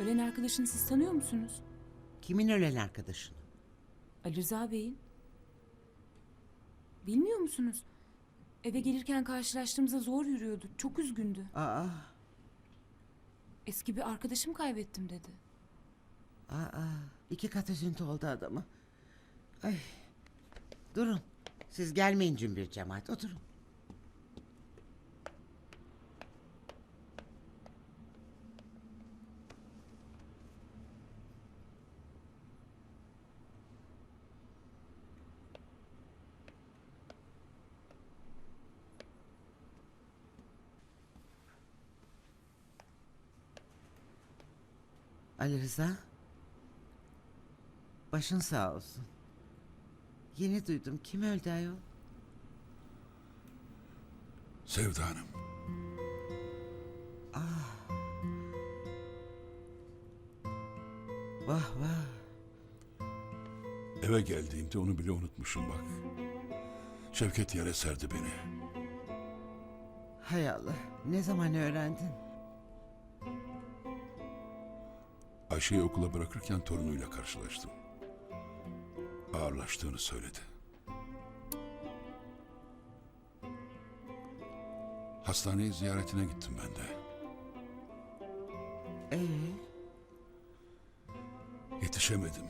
Ölen arkadaşını siz tanıyor musunuz? Kimin ölen arkadaşın? Ali Rıza Bey'in. Bilmiyor musunuz? Eve gelirken karşılaştığımızda zor yürüyordu. Çok üzgündü. Aa, Eski bir arkadaşım kaybettim dedi. aa, iki kat üzüntü oldu adamı. Ay, durun. Siz gelmeyin cümbür cemaat, oturun. Ali Rıza. Başın sağ olsun. Yeni duydum. Kim öldü ayol? Sevda Hanım. Vah vah. Eve geldiğimde onu bile unutmuşum bak. Şevket yere serdi beni. Hay Allah. Ne zaman öğrendin? Ayşe'yi okula bırakırken torunuyla karşılaştım. Ağırlaştığını söyledi. Hastaneye ziyaretine gittim ben de. Ee, Yetişemedim.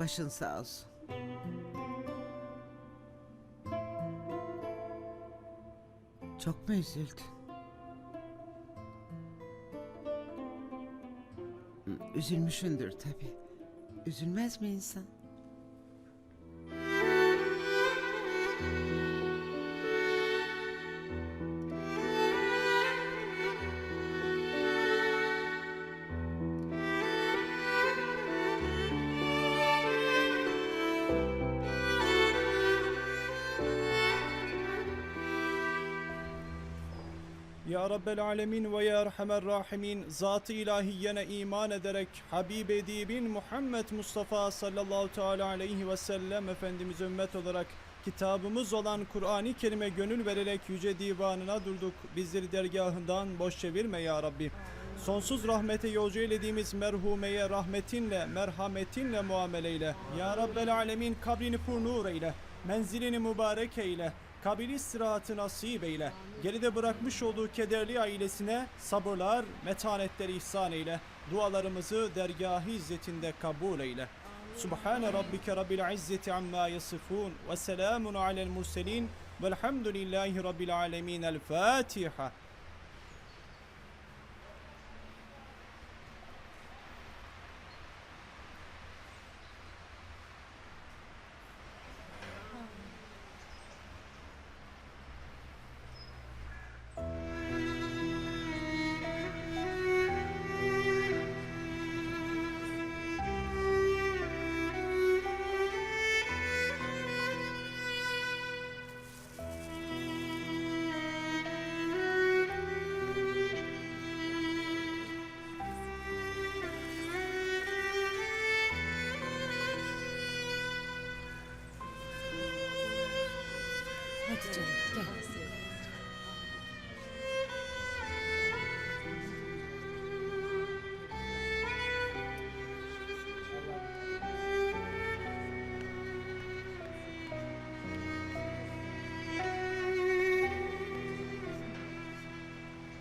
başın sağ olsun. Çok mu üzüldün? Üzülmüşündür tabii. Üzülmez mi insan? Ya Rabbel Alemin ve Ya Erhamer Rahimin Zat-ı ilahiyene iman ederek Habib Edibin Muhammed Mustafa sallallahu teala aleyhi ve sellem Efendimiz ümmet olarak kitabımız olan Kur'an-ı Kerim'e gönül vererek yüce divanına durduk. Bizleri dergahından boş çevirme ya Rabbi. Sonsuz rahmete yolcu eylediğimiz merhumeye rahmetinle, merhametinle muameleyle. Ya Rabbel Alemin kabrini pur nur eyle, menzilini mübarek eyle, kabir istirahatı nasip eyle. Geride bırakmış olduğu kederli ailesine sabırlar, metanetleri ihsan eyle. Dualarımızı dergâh-ı izzetinde kabul eyle. Subhane rabbike rabbil izzeti amma yasifun ve selamun alel murselin velhamdülillahi rabbil alemin. El Fatiha. Hadi canım gel.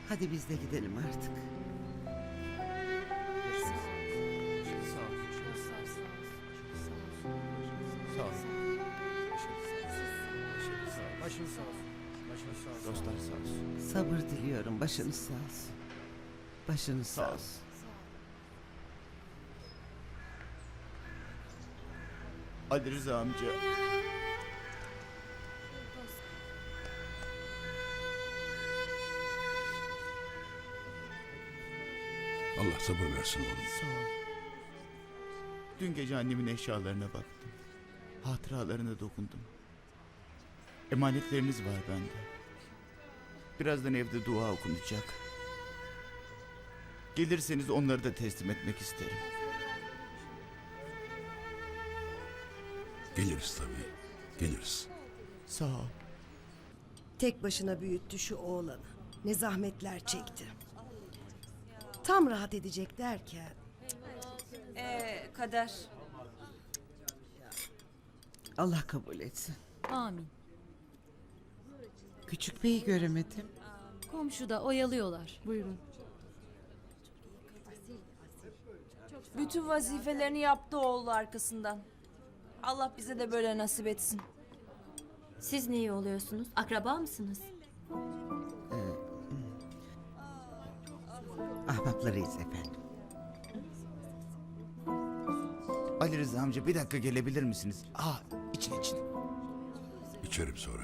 Hadi biz de gidelim artık. Dostlar sağ olsun. Sabır diliyorum. Başınız sağ olsun. Başınız sağ ol. olsun. Ali Rıza amca. Allah sabır versin oğlum. Sağ ol. Dün gece annemin eşyalarına baktım. Hatıralarına dokundum. Emanetleriniz var bende. Birazdan evde dua okunacak. Gelirseniz onları da teslim etmek isterim. Geliriz tabii. Geliriz. Sağ ol. Tek başına büyüttü şu oğlanı. Ne zahmetler çekti. Tam rahat edecek derken Ee, kader. Allah kabul etsin. Amin. Küçük beyi göremedim. Komşuda oyalıyorlar. Buyurun. Bütün vazifelerini yaptı oğlu arkasından. Allah bize de böyle nasip etsin. Siz niye oluyorsunuz? Akraba mısınız? Ahbaplarıyız efendim. Ali Rıza amca bir dakika gelebilir misiniz? Aa için için. İçerim sonra.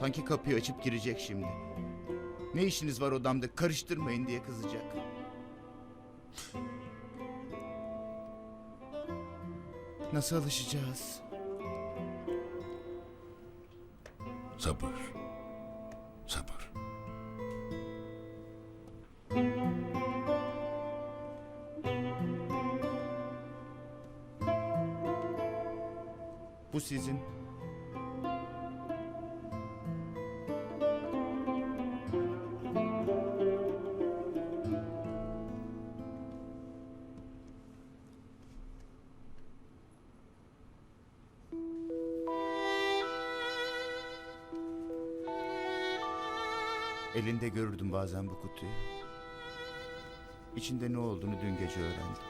Sanki kapıyı açıp girecek şimdi. Ne işiniz var odamda karıştırmayın diye kızacak. Nasıl alışacağız? Sabır. Sabır. Bu sizin. Elinde görürdüm bazen bu kutuyu. İçinde ne olduğunu dün gece öğrendim.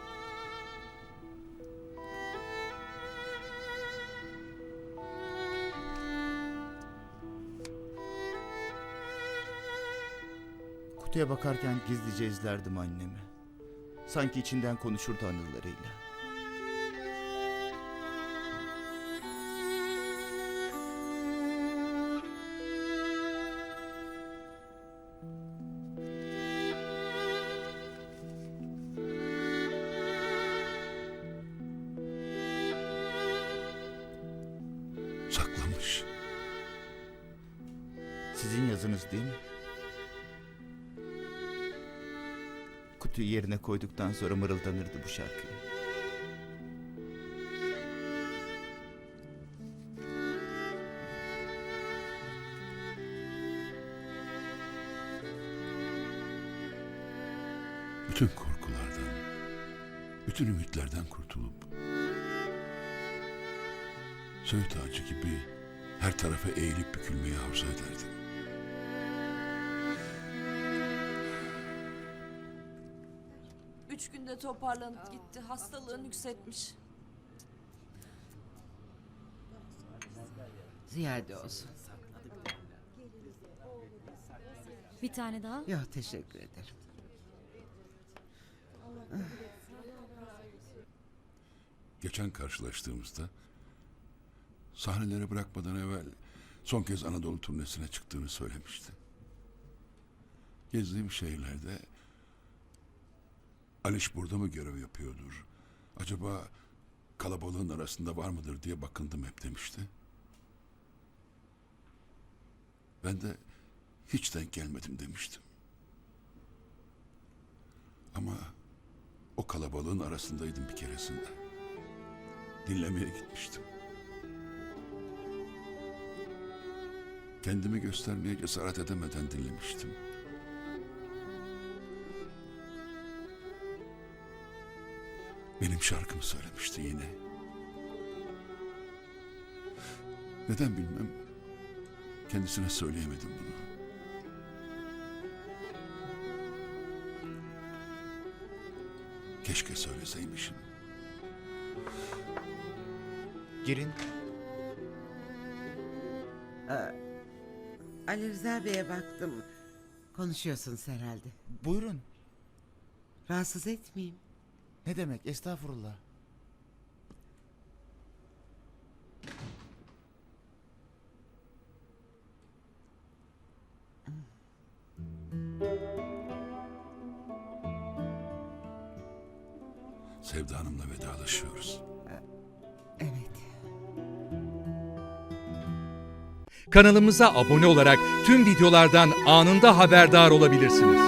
Kutuya bakarken gizlice izlerdim annemi. Sanki içinden konuşurdu anılarıyla. Yazınız değil mi? Kutuyu yerine koyduktan sonra mırıldanırdı bu şarkıyı. Bütün korkulardan, bütün ümitlerden kurtulup Söğüt ağacı gibi her tarafa eğilip bükülmeyi arzu ederdim. Üç günde toparlanıp gitti. Hastalığın yükseltmiş. Ziyade olsun. Bir tane daha. Yok teşekkür ederim. Geçen karşılaştığımızda sahneleri bırakmadan evvel son kez Anadolu turnesine çıktığını söylemişti. Gezdiğim şehirlerde Aliş burada mı görev yapıyordur? Acaba kalabalığın arasında var mıdır diye bakındım hep demişti. Ben de hiç denk gelmedim demiştim. Ama o kalabalığın arasındaydım bir keresinde. Dinlemeye gitmiştim. Kendimi göstermeye cesaret edemeden dinlemiştim. Benim şarkımı söylemişti yine. Neden bilmem kendisine söyleyemedim bunu. Keşke söyleseymişim. Girin. Ali Rıza Bey'e baktım. Konuşuyorsunuz herhalde. Buyurun. Rahatsız etmeyeyim. Ne demek estağfurullah. Sevda Hanım'la vedalaşıyoruz. Evet. Kanalımıza abone olarak tüm videolardan anında haberdar olabilirsiniz.